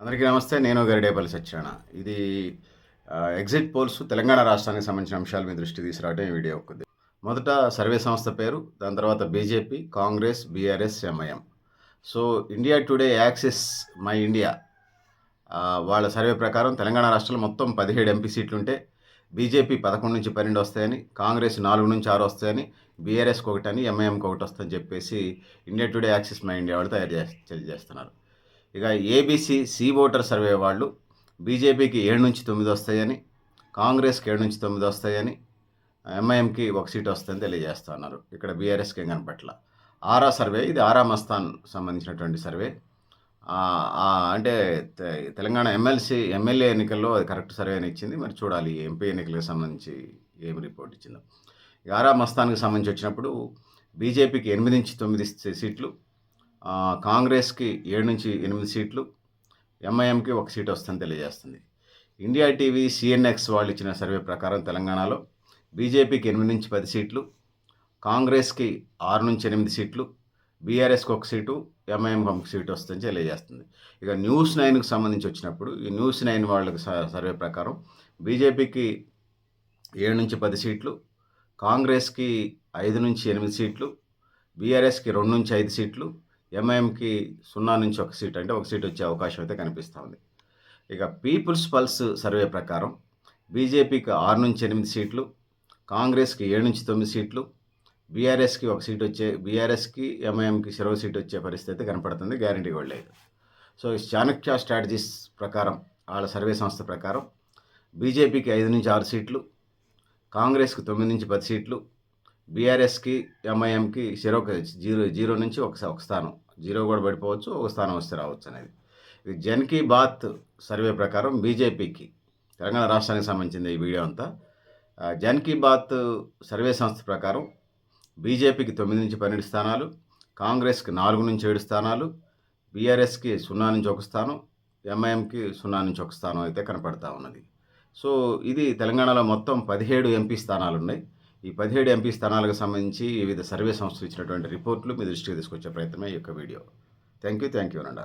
అందరికీ నమస్తే నేను గరిడేపల్లి సత్యనారాయణ. ఇది ఎగ్జిట్ పోల్స్ తెలంగాణ రాష్ట్రానికి సంబంధించిన అంశాలు మీ దృష్టి తీసుకురావడం ఈ వీడియో ఒకటి మొదట సర్వే సంస్థ పేరు దాని తర్వాత BJP Congress BRS MIM. So India Today Axis My India. వాళ్ళ సర్వే ప్రకారం తెలంగాణ రాష్ట్రంలో మొత్తం పదిహేడు ఎంపీ సీట్లు ఉంటే బీజేపీ పదకొండు నుంచి పన్నెండు వస్తాయని కాంగ్రెస్ నాలుగు నుంచి ఆరు వస్తాయని బీఆర్ఎస్కి ఒకటి అని ఎంఐఎంకి ఒకటి వస్తుందని చెప్పేసి India Today Axis My India వాళ్ళు తయారు చేస్తున్నారు తెలియజేస్తున్నారు. ఇక ఏబీసీ సి ఓటర్ సర్వే వాళ్ళు బీజేపీకి ఏడు నుంచి తొమ్మిది వస్తాయని కాంగ్రెస్కి ఏడు నుంచి తొమ్మిది వస్తాయని ఎంఐఎంకి ఒక సీట్ వస్తుందని తెలియజేస్తున్నారు ఇక్కడ బీఆర్ఎస్కి ఏం కనపట్ల. ఆరా సర్వే ఇది ఆరా మస్తాన్ సంబంధించినటువంటి సర్వే అంటే తెలంగాణ ఎమ్మెల్సీ ఎమ్మెల్యే ఎన్నికల్లో అది కరెక్ట్ సర్వే అని ఇచ్చింది. మరి చూడాలి ఎంపీ ఎన్నికలకు సంబంధించి ఏం రిపోర్ట్ ఇచ్చిందో. ఇక ఆరా మస్తాన్కి సంబంధించి వచ్చినప్పుడు బీజేపీకి ఎనిమిది నుంచి తొమ్మిది సీట్లు కాంగ్రెస్కి ఏడు నుంచి ఎనిమిది సీట్లు ఎంఐఎంకి ఒక సీట్ వస్తుందని తెలియజేస్తుంది. ఇండియా టీవీ సిఎన్ఎక్స్ వాళ్ళు ఇచ్చిన సర్వే ప్రకారం తెలంగాణలో బీజేపీకి ఎనిమిది నుంచి పది సీట్లు కాంగ్రెస్కి ఆరు నుంచి ఎనిమిది సీట్లు బీఆర్ఎస్కి ఒక సీటు ఎంఐఎంకి ఒక సీటు వస్తుందని తెలియజేస్తుంది. ఇక న్యూస్ నైన్కి సంబంధించి వచ్చినప్పుడు ఈ న్యూస్ నైన్ వాళ్ళకి స- సర్వే ప్రకారం బీజేపీకి ఏడు నుంచి పది సీట్లు కాంగ్రెస్కి ఐదు నుంచి ఎనిమిది సీట్లు బీఆర్ఎస్కి రెండు నుంచి ఐదు సీట్లు ఎంఐఎంకి సున్నా నుంచి ఒక సీట్ అంటే ఒక సీట్ వచ్చే అవకాశం అయితే కనిపిస్తూ ఉంది. ఇక పీపుల్స్ పల్స్ సర్వే ప్రకారం బీజేపీకి ఆరు నుంచి ఎనిమిది సీట్లు కాంగ్రెస్కి ఏడు నుంచి తొమ్మిది సీట్లు బీఆర్ఎస్కి ఒక సీట్ వచ్చే బీఆర్ఎస్కి ఎంఐఎంకి సెలవు సీట్ వచ్చే పరిస్థితి అయితే కనపడుతుంది గ్యారంటీ కూడా లేదు. సో ఈ చాణక్య స్ట్రాటజీస్ ప్రకారం వాళ్ళ సర్వే సంస్థ ప్రకారం బీజేపీకి ఐదు నుంచి ఆరు సీట్లు కాంగ్రెస్కి తొమ్మిది నుంచి పది సీట్లు బీఆర్ఎస్కి ఎంఐఎంకి చెరో జీరో జీరో నుంచి ఒక ఒక స్థానం. జీరో కూడా పడిపోవచ్చు ఒక స్థానం వస్తే రావచ్చు అనేది. ఇది జన్ కీ బాత్ సర్వే ప్రకారం బీజేపీకి తెలంగాణ రాష్ట్రానికి సంబంధించిన ఈ వీడియో అంతా. ఆ, జన్ కీ బాత్ సర్వే సంస్థ ప్రకారం బీజేపీకి తొమ్మిది నుంచి పన్నెండు స్థానాలు కాంగ్రెస్కి నాలుగు నుంచి ఏడు స్థానాలు బీఆర్ఎస్కి సున్నా నుంచి ఒక స్థానం ఎంఐఎంకి సున్నా నుంచి ఒక స్థానం అయితే కనపడతా ఉన్నది. సో ఇది తెలంగాణలో మొత్తం పదిహేడు ఎంపీ స్థానాలు ఉన్నాయి ఈ పదిహేడు ఎంపీ స్థానాలకు సంబంధించి వివిధ సర్వే సంస్థలు ఇచ్చినటువంటి రిపోర్ట్లు మీ దృష్టికి తీసుకొచ్చే ప్రయత్నమే ఈ యొక్క video. Thank you thank you అనండా.